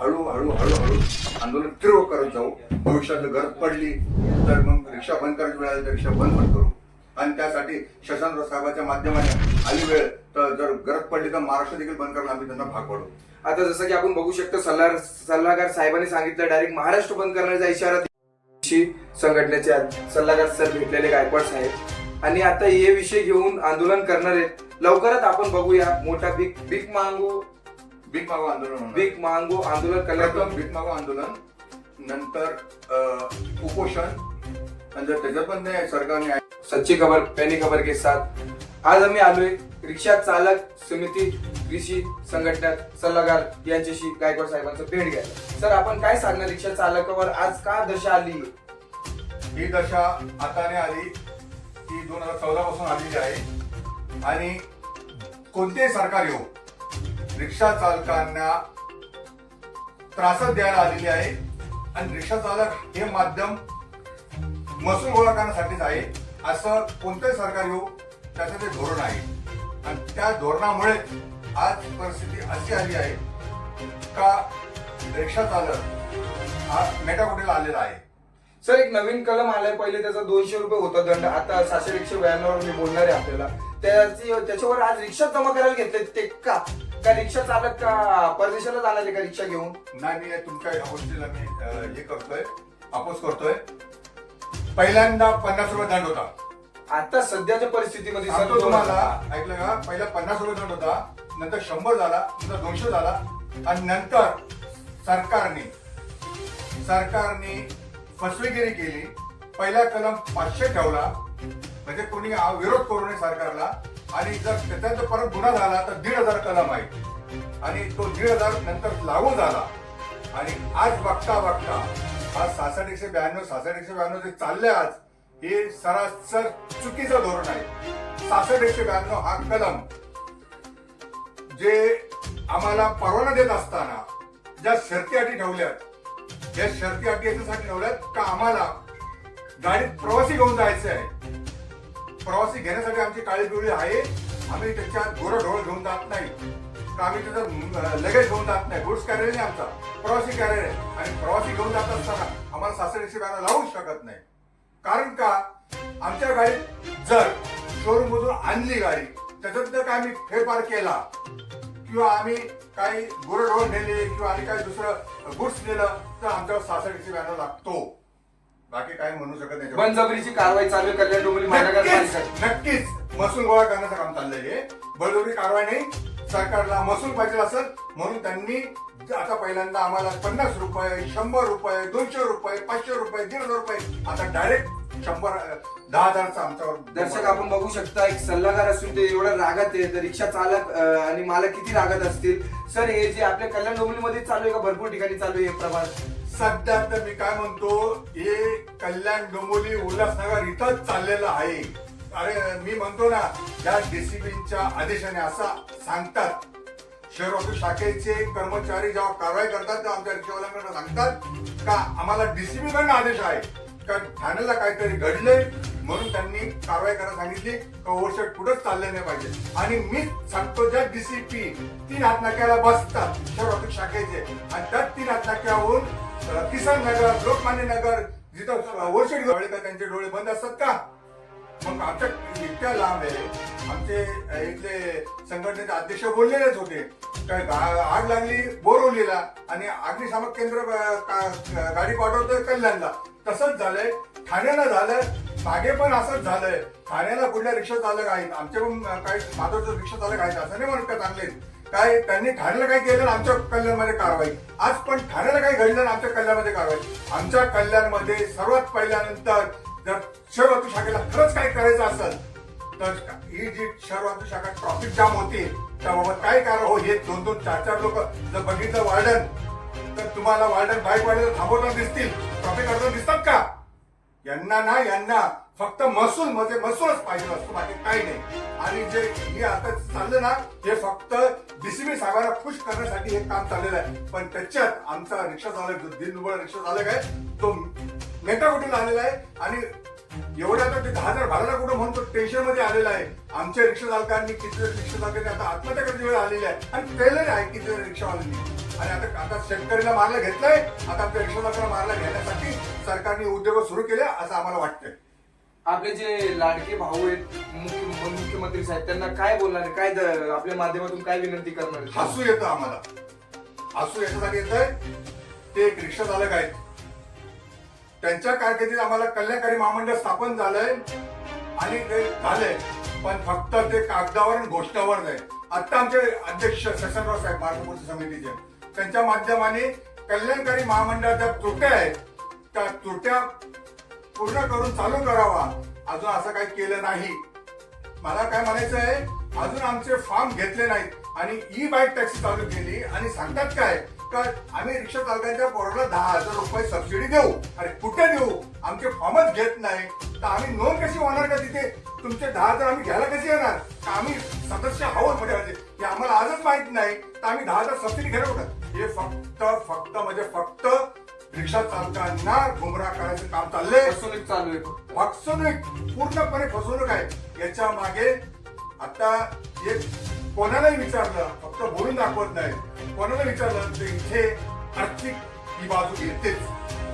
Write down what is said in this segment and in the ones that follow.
हळू हळू आंदोलन तीव्र करत जाऊ. भविष्यात जर गरज पडली तर मग रिक्षा बंद करायची वेळ आली तर रिक्षा बंद पण करू. आणि त्यासाठी शशांतराव साहेबांच्या माध्यमाने आली वेळ तर जर गरज पडली तर महाराष्ट्र देखील बंद करायला आम्ही त्यांना भाग पडू आता जसं की आपण बघू शकतो सल्लागार सल्लागार साहेबांनी सांगितलं डायरेक्ट महाराष्ट्र बंद करण्याचा इशारा संघटनेचे सल्लागार सर भेटलेले गायकवाड साहेब. आणि आता हे विषय घेऊन आंदोलन करणार आहेत लवकरच आपण बघूया मोठा बिग बिग मांगू भीक मागो आंदोलन होणार. बिग मांगो आंदोलन प्रथम करण्यात भीक मागो आंदोलन नंतर अं, उपोषण जर त्याच्यात पण नाही सरकारने सच्ची खबर पैनी खबर के साथ. आज आम्ही आलोय रिक्षा चालक समिती कृषी संघटना सल्लागार यांच्याशी गायकवाड साहेबांचं भेट घ्यायला. सर आपण काय सांगणार रिक्षा चालकावर? आज का दशा आली? ही दशा आता नाही आली. ती दोन हजार चौदा पासून आलेली आहे. आणि कोणतेही सरकार येऊ रिक्षा चालकांना त्रासच द्यायला आलेली आहे. आणि रिक्षा चालक हे माध्यम महसूल गोळा करण्यासाठीच आहे. असं कोणतंही सरकार येऊ त्याचं ते धोरण आहे. आणि त्या धोरणामुळे आज परिस्थिती अशी आली आहे का रिक्षा चालक हा मेटाकुटीला आलेला आहे. सर एक नवीन कलम आलाय. पहिले त्याचा दोनशे रुपये होता दंड. आता सहाशे एकशे ब्याण्णव मी बोलणार आहे आपल्याला. त्याची त्याच्यावर आज रिक्षा जमा करायला घेतले ते का? का रिक्षा चालक का? परदेशाला आहे का रिक्षा घेऊन? नाही मी तुमच्या या गोष्टीला मी अं, हे करतोय अपोज करतोय. पहिल्यांदा पन्नास रुपये दंड होता. आता सध्याच्या परिस्थितीमध्ये सर सांगतो तुम्हाला ऐकलं का? पहिला पन्नास रुपये दंड होता नंतर शंभर झाला नंतर दोनशे झाला आणि नंतर सरकारने सरकारने फसवेगिरी केली. पहिला कलम पाचशे ठेवला म्हणजे कोणी आ- विरोध करू नये सरकारला. आणि जर त्याचा परत गुन्हा झाला तर दीड हजार कलम आहे. आणि तो दीड हजार नंतर लागू झाला. आणि आज बघता बघता आज सहासष्ट एकशे ब्याण्णव सहासष्ट एकशे ब्याण्णव जे चालले आज हे सरासर चुकीचं धोरण आहे. सहासष्ट एकशे ब्याण्णव हा कलम जे आम्हाला परवाना देत असताना ज्या शर्ती अटी ठेवल्यात या शर्ती अटी याच्यासाठी ठेवल्यात का आम्हाला गाडीत प्रवासी घेऊन जायचं आहे प्रवासी घेण्यासाठी आमची काळी पिवळी आहे. आम्ही त्याच्यात गोरं ढोळ घेऊन जात नाही. का आम्ही त्याचं लगेच घेऊन जात नाही. गुड्स कॅरियर नाही आमचा. प्रवासी कॅरियर आहे. आणि प्रवासी घेऊन जात असताना आम्हाला सासर एकशे लावू लावूच शकत नाही. कारण का? आमच्या गाडीत जर शोरूम मधून आणली गाडी त्याच्यात जर काय आम्ही फेरफार केला किंवा आम्ही काही गुरढोळ नेले किंवा आम्ही काही दुसरं गुड्स नेलं तर आमच्यावर सासर बॅनर लागतो. बाकी काही म्हणू शकत नाही. बळजबरीची कारवाई चालू आहे कल्याण डोंबिवली नक्कीच महसूल गोळा करण्याचं काम चाललंय हे. बळजबरी कारवाई नाही. सरकारला महसूल पाहिजे असेल म्हणून त्यांनी आता पहिल्यांदा आम्हाला पन्नास रुपये शंभर रुपये दोनशे रुपये पाचशे रुपये दीड हजार रुपये आता डायरेक्ट शंभर अं, दहा हजारचा आमच्यावर दर्शक आपण बघू शकता एक सल्लागार असून ते एवढं रागात आहे तर रिक्षा चालक अं, आणि मालक किती रागात असतील? सर हे जे आपल्या कल्याण डोंबिवलीमध्ये चालू आहे का? भरपूर ठिकाणी चालू आहे हे प्रमाण सध्या तर मी काय म्हणतो हे कल्याण डोंबोली उल्हासनगर इथंच चाललेलं आहे. अरे मी म्हणतो ना या डीसीबीच्या आदेशाने असा सांगतात. शहर शाखेचे कर्मचारी जेव्हा कारवाई करतात तेव्हा आमच्या रिक्षावाल्यांकडे सांगतात का आम्हाला डीसीबी कडनं आदेश आहे. का ठाण्याला काहीतरी घडले म्हणून त्यांनी कारवाई करायला सांगितली का ओव्हरशेट कुठंच चालले नाही पाहिजे. आणि मी सांगतो ज्या डीसीपी तीन हात नाक्याला बसतात शहर शाखेचे आणि त्याच तीन हातनाक्याहून किसन नगर लोकमान्य नगर जिथं वर्षी डोळे का त्यांचे डोळे बंद असतात का? मग आमच्या इतक्या लांब आहे. आमचे इथले संघटनेचे अध्यक्ष बोललेलेच होते. काय आग लागली बोरवलीला आणि अग्निशामक केंद्र गाडी पाठवतोय कल्याणला. तसंच झालंय. ठाण्याला झालं मागे पण असंच झालंय. ठाण्याला कुठल्या रिक्षा चालक आहेत? आमचे पण काही माधवचे रिक्षा चालक आहेत असं नाही म्हणत का चांगले? काय त्यांनी ठाण्याला काय केलं? आमच्या कल्याणमध्ये कारवाई. आज पण ठाण्याला काय घडलं आमच्या कल्याणमध्ये कारवाई? आमच्या कल्याणमध्ये सर्वात पहिल्यानंतर जर शहर वाहतूक शाखेला खरंच काय करायचं असेल तर ही जी शहर वाहतूक शाखा ट्रॉफिक जाम होते त्याबाबत काय कारण? हो हे दोन दोन चार चार लोक जर बघितलं वार्डन तर तुम्हाला वार्डन बाईक वाढलं थांबवताना दिसतील. ट्रॉफिक अडचण दिसतात का? यांना ना यांना. फक्त महसूल मध्ये महसूलच पाहिजे असतो बाकी काही नाही. आणि जे हे आता चाललं ना हे फक्त डीसीबी साहेबांना खुश करण्यासाठी हे काम चाललेलं आहे. पण त्याच्यात आमचा रिक्षा चालक जो दिनभर रिक्षा चालक आहे तो मेटाकुटीला आलेला आहे? आणि एवढ्या आता ते दहा हजार भरायला कुठं म्हणतो टेन्शनमध्ये आलेला आहे. आमच्या रिक्षा चालकांनी किती रिक्षा चालकांनी आता आत्महत्या करण्याची वेळ आलेली आहे. आणि ट्रेलर आहे किती रिक्षावाल्यांनी. आणि आता आता शेतकरीला मारलं घेतलंय आता आमच्या रिक्षाचालकाला मारलं घेण्यासाठी सरकारने उद्योग सुरू केले असं आम्हाला वाटतंय. आपले जे लाडके भाऊ आहेत मुख्य- मुख्यमंत्री साहेब त्यांना काय बोलणार आहे? काय द- आपल्या माध्यमातून काय विनंती करणार आहे? हसू येतं आम्हाला. हसू याच्यासाठी येतंय. ते एक रिक्षा चालक आहेत. त्यांच्या कारकिर्दीत आम्हाला कल्याणकारी महामंडळ स्थापन झालंय आणि ते झालंय. पण फक्त ते कागदावर आणि घोषणावर नाही. आता आमचे अध्यक्ष सशनराव साहेब महाराष्ट्र समितीचे. त्यांच्या माध्यमाने कल्याणकारी महामंडळाच्या त्रुट्या आहेत. त्या त्रुट्या पूर्ण करून चालू करावा. अजून असं काही केलं नाही. मला काय म्हणायचं आहे? अजून आमचे फॉर्म घेतले नाहीत. आणि ई बाईक टॅक्सी चालू केली. आणि सांगतात काय? का आम्ही रिक्षा चालकांच्या पोराला दहा हजार रुपये सबसिडी देऊ. अरे कुठे देऊ? आमचे फॉर्मच घेत नाही. तर आम्ही नोंद कशी होणार का तिथे? तुमचे दहा हजार आम्ही घ्यायला कशी येणार? का आम्ही सदस्य आहोत म्हणजे हे आम्हाला आजच माहीत नाही. तर आम्ही दहा हजार सबसिडी घेणार हे फक्त फक्त म्हणजे फक्त रिक्षा चालकांना गुमराह करायचं काम चाललंय. फसवणूक चालू आहे. फसवणूक पूर्णपणे फसवणूक आहे. याच्या मागे आता एक कोणालाही विचारलं फक्त बोलून दाखवत नाही कोणाला विचारलं तर इथे आर्थिक ही बाजू येतेच.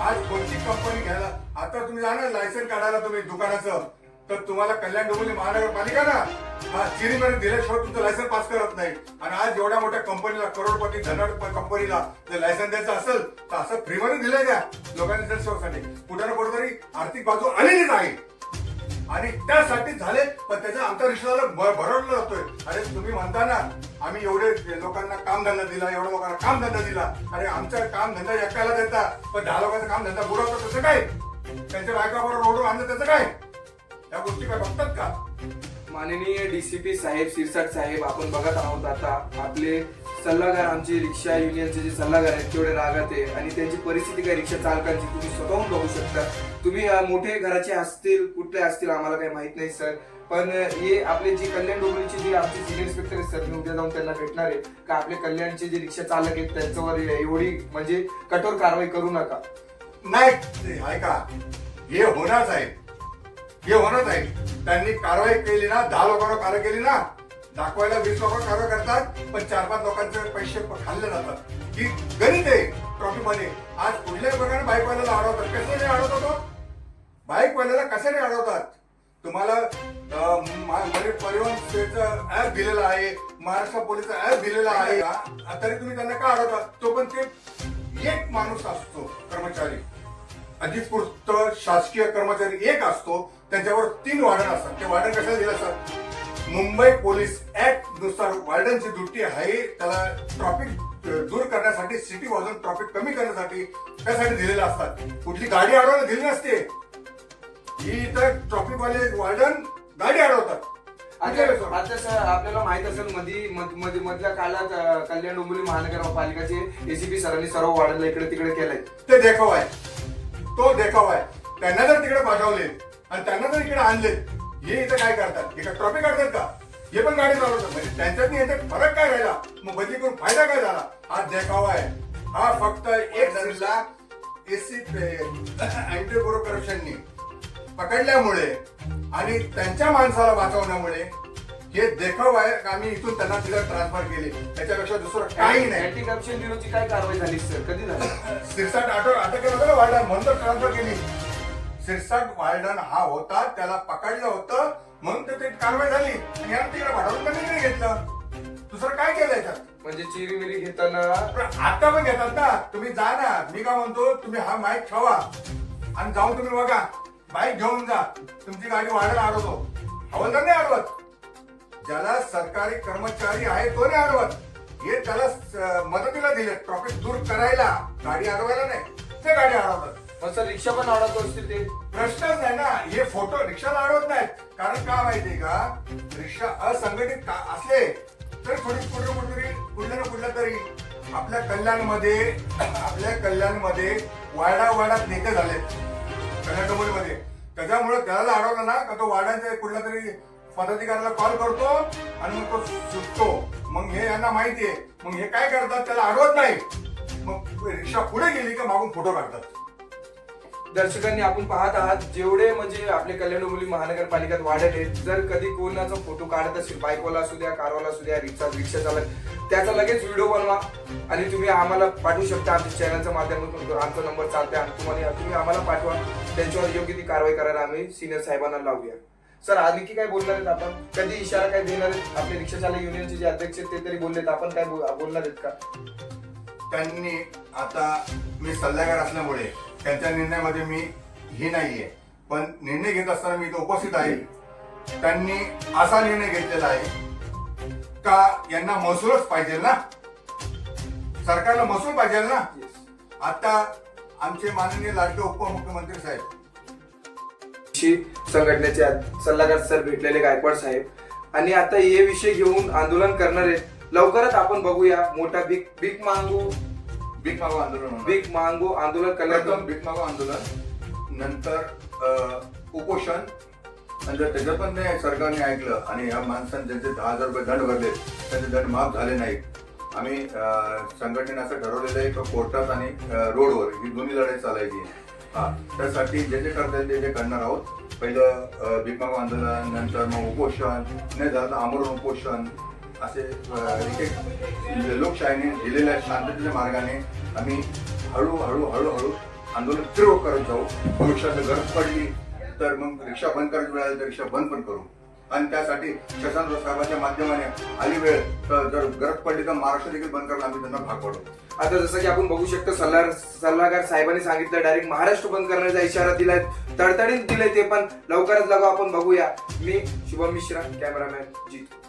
आज कोणती कंपनी घ्यायला आता तुम्ही जाणार लायसन काढायला तुम्ही दुकानाचं. तर तुम्हाला कल्याण डोंबिवली महानगरपालिका ना हा चिरीमध्ये दिल्याशिवाय तुमचं लायसन पास करत नाही. आणि आज एवढ्या मोठ्या कंपनीला करोडपती धनाड कंपनीला जर लायसन द्यायचं असेल तर असं फ्रीमध्ये दिलंय द्या लोकांनी सेवेसाठी कुठे ना कुठेतरी आर्थिक बाजू आलेलीच आहे. आणि त्यासाठी झाले पण त्याचा आमच्या रिक्षाला भरवलं जातोय. अरे तुम्ही म्हणता ना आम्ही एवढे लोकांना कामधंदा दिला एवढ्या लोकांना कामधंदा दिला. अरे आमचा कामधंदा एकाला देता पण दहा लोकांचा कामधंदा बुडवतो त्याचं काय? त्यांच्या बायकाबरोबर रोडवर आणलं त्याचं काय? या गोष्टी काय बघतात का? माननीय डीसीपी साहेब सिरसाट साहेब आपण बघत आहोत आता आपले सल्लागार आमचे रिक्षा युनियनचे जे सल्लागार आहेत तेवढे रागात आहे आणि त्यांची परिस्थिती काय रिक्षा चालकांची तुम्ही स्वतःहून बघू शकता. तुम्ही मोठे घराचे असतील कुठले असतील आम्हाला काही माहीत नाही सर. पण हे आपले जे कल्याण डोंबिवलीचे जे आमचे सिनियर इन्स्पेक्टर आहेत सर मी उद्या जाऊन त्यांना भेटणार आहे का आपले कल्याणचे जे रिक्षा चालक आहेत त्यांच्यावर एवढी म्हणजे कठोर कारवाई करू नका. नाही ऐका. हे होणारच आहे. हे होणार नाही त्यांनी कारवाई केली ना दहा लोकांना कारवाई केली ना दाखवायला वीस लोक कारवाई करतात पण चार पाच लोकांचे पैसे खाल्ले जातात. ही गणित आहे ट्रॉफीमध्ये. आज कुठल्याही प्रकारे बाईकवाल्याला अडवतात. कशाने अडवतात हो? बाईकवाल्याला कशाने अडवतात? तुम्हाला अं, म्हणजे परिवहन सेवेचं ऍप दिलेलं आहे महाराष्ट्र पोलीसचा ऍप दिलेला आहे. का? तरी तुम्ही त्यांना का अडवतात तो पण ते एक माणूस असतो कर्मचारी. अधिकृत शासकीय कर्मचारी एक असतो त्यांच्यावर तीन वार्डन असतात. ते वार्डन कशाला दिले असतात मुंबई पोलीस ऍक्टनुसार वार्डनची ड्युटी आहे त्याला ट्रॉफिक दूर करण्यासाठी सिटी वाजून ट्रॉफिक कमी करण्यासाठी त्यासाठी दिलेले असतात. कुठली गाडी अडवायला दिली नसते. ही इथं ट्रॉफिक वाले वार्डन गाडी अडवतात. आता सर? आपल्याला माहीत असेल मधी मध- मध- मधल्या काळात कल्याण डोंबिवली महानगरपालिकाचे एसीपी सरांनी सर्व वाढला इकडे तिकडे केलंय. ते देखावा आहे. तो देखावा आहे. त्यांना जर तिकडे पाठवले आणि त्यांना जर इकडे आणले हे इथं काय करतात? एका ट्रॉफी काढतात का? हे पण गाडी चालवतात. म्हणजे त्यांच्यात याच्यात फरक काय राहिला? मग बदली करून फायदा काय झाला? हा देखावा आहे. हा फक्त एक जणला एसी अँटी ब्युरो करप्शननी पकडल्यामुळे आणि त्यांच्या माणसाला वाचवण्यामुळे हे देखाव आहे आम्ही इथून त्यांना तिला ट्रान्सफर केले. त्याच्यापेक्षा दुसरं काही नाही. अँटी करप्शन ब्युरोची काय कारवाई झाली सर कधी झाली? सिरसाट अटक अटक केलं ना वार्डन म्हणून तर ट्रान्सफर केली. सिरसाट वार्डन हा होता त्याला पकडलं होतं म्हणून तर ते कारवाई झाली. आणि यानं तिकडे भाडवून पण नाही घेतलं. दुसरं काय केलं याच्यात? म्हणजे चिरी मिरी घेताना? पण आता पण घेतात ना. तुम्ही जा ना. मी काय म्हणतो तुम्ही हा माईक ठेवा. आणि जाऊन तुम्ही बघा. बाईक घेऊन जा. तुमची गाडी वाढायला अडवतो हवलदार नाही अडवत ज्याला सरकारी कर्मचारी आहे तो नाही अडवत. हे त्याला मदतीला दिले ट्रॉफिक दूर करायला. गाडी अडवायला नाही. ते गाडी अडवतात. सर रिक्षा पण अडवत असतील ते? प्रश्नच नाही ना. हे फोटो रिक्षाला अडवत नाहीत. कारण का माहितीये का? रिक्षा असंघटित का असले तर थोडी कुठं कुठेतरी कुठल्या ना कुठल्या तरी आपल्या कल्याणमध्ये आपल्या कल्याणमध्ये वाडा वाडात नेते झाले कन्याकुमारीमध्ये. त्याच्यामुळे त्याला अडवलं ना का तो वाड्याच्या कुठल्या तरी पदाधिकाऱ्याला कॉल करतो आणि मग तो सुटतो. मग हे यांना माहितीये मग हे काय करतात? त्याला अडवत नाही. मग रिक्षा पुढे गेली का मागून फोटो काढतात. दर्शकांनी आपण पाहत आहात जेवढे म्हणजे आपले कल्याण मुली महानगरपालिकेत वाढत आहेत जर कधी कोणाचा फोटो काढत असेल बायकोला असू द्या कारवाला असू द्या रिक्षा रिक्षा चालक त्याचा लगेच व्हिडिओ बनवा. आणि तुम्ही आम्हाला पाठवू शकता आमच्या चॅनलच्या माध्यमातून. आमचा नंबर चालते आणि तुम्हाला तुम्ही आम्हाला पाठवा. त्यांच्यावर योग्य ती कारवाई करायला आम्ही सिनियर साहेबांना लावूया. सर आणखी काय बोलणार आहेत आपण? कधी इशारा काय देणार आहेत? आपले रिक्षा चालक युनियनचे जे अध्यक्ष आहेत ते तरी बोललेत. आपण काय बोल- बोलणार आहेत का? त्यांनी आता मी सल्लागार असल्यामुळे त्यांच्या निर्णयामध्ये मी हे नाहीये. पण निर्णय घेत असताना मी इथे उपस्थित आहे. त्यांनी असा निर्णय घेतलेला आहे का यांना महसूलच पाहिजे ना? सरकारला महसूल पाहिजे ना? आता आमचे माननीय लाडके उपमुख्यमंत्री साहेब शी संघटनेचे सल्लागार सर भेटलेले गायकवाड साहेब. आणि आता हे विषय घेऊन आंदोलन करणार आहेत लवकरच आपण बघूया मोठा बिग बिग मांगो. भीक मागो आंदोलन. बिग मांगो आंदोलन करणार. भीक मागो आंदोलन नंतर उपोषण. आणि जर त्याचं पण नाही सरकारने ऐकलं. आणि या माणसांनी ज्यांचे दहा हजार रुपये दंड भरले त्यांचे दंड माफ झाले नाहीत. आम्ही संघटनेनं असं ठरवलेलं आहे की कोर्टात आणि रोडवर ही दोन्ही लढाई चालायची. हा त्यासाठी जे जे करता येईल ते जे करणार आहोत. पहिलं अ, आंदोलन नंतर मग उपोषण नाही झालं तर आमरण उपोषण असे एक एक लोकशाहीने दिलेल्या शांततेच्या मार्गाने आम्ही हळूहळू हळूहळू आंदोलन तीव्र करत जाऊ. भविष्यात गरज पडली तर मग रिक्षा बंद करायची वेळ आली तर रिक्षा बंद पण करू. आणि त्यासाठी शशांत साहेबांच्या माध्यमाने आली वेळ. तर जर गरज पडली तर महाराष्ट्र देखील बंद करायला आम्ही त्यांना भाग पाडू. आता जसं की आपण बघू शकतो सल्लागार सल्लागार साहेबांनी सांगितलं डायरेक्ट महाराष्ट्र बंद करण्याचा इशारा दिलाय तडतडीत दिले ते पण. लवकरच लागू आपण बघूया. मी शुभम मिश्रा कॅमेरामॅन जीत.